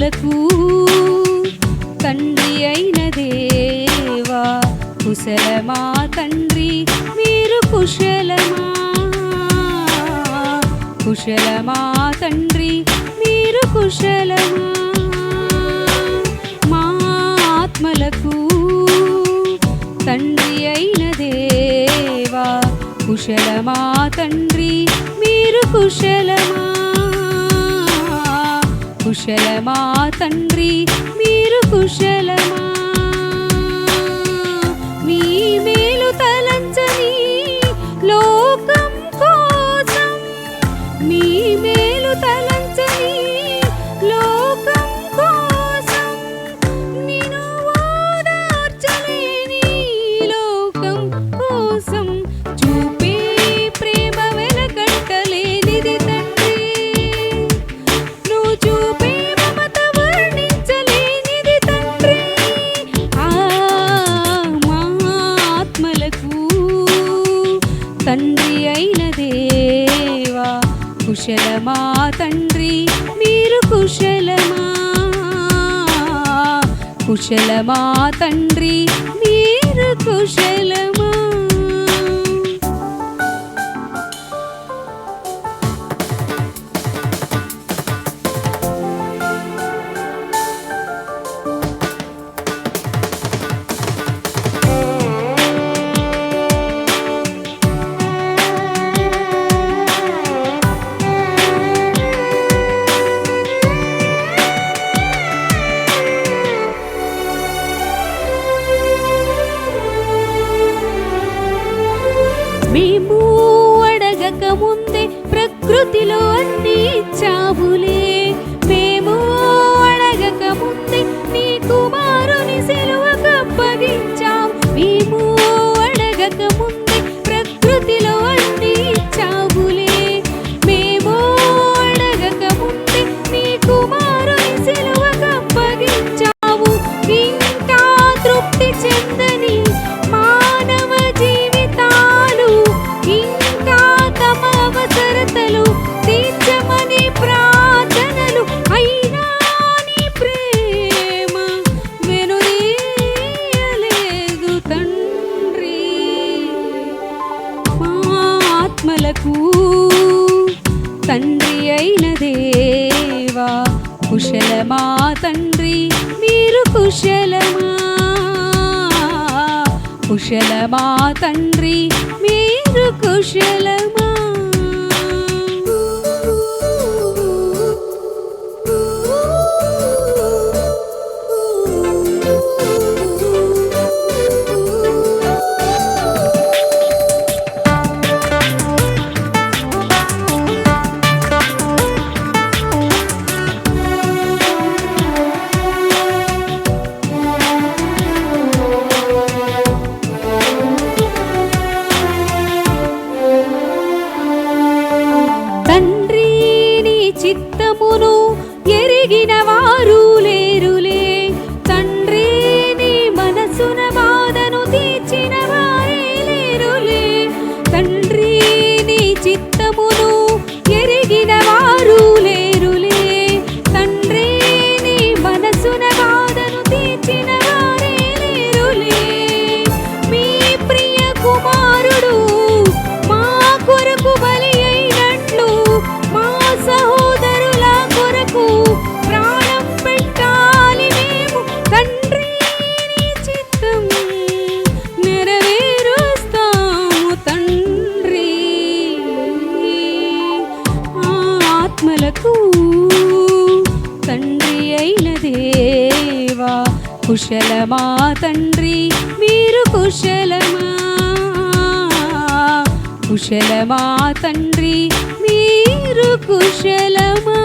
కన్నులకు తండ్రి అయిన దేవా కుశలమా తండ్రి మీరు కుశలమా? కుశలమా తండ్రి మీరు కుశలమా? మా ఆత్మలకు తండ్రి అయిన దేవా కుశలమా తండ్రి మీరు కుశలమా? కుశలమా తండ్రి మీరు కుశలమా? మీ తండ్రి అయిన దేవా కుశలమా తండ్రి మీరు కుశలమా? కుశలమా తండ్రి మీరు కుశలమా? అడగక ముందే ప్రకృతిలో అన్ని ఇచ్చావులే. తండ్రి అయిన దేవా కుశలమా తండ్రి మీరు కుశలమా? కుశలమా తండ్రి మీరు కుశలమా? ఆత్మలకు తండ్రి అయిన దేవా కుశలమా తండ్రి మీరు కుశలమా? కుశలమా తండ్రి మీరు కుశలమా?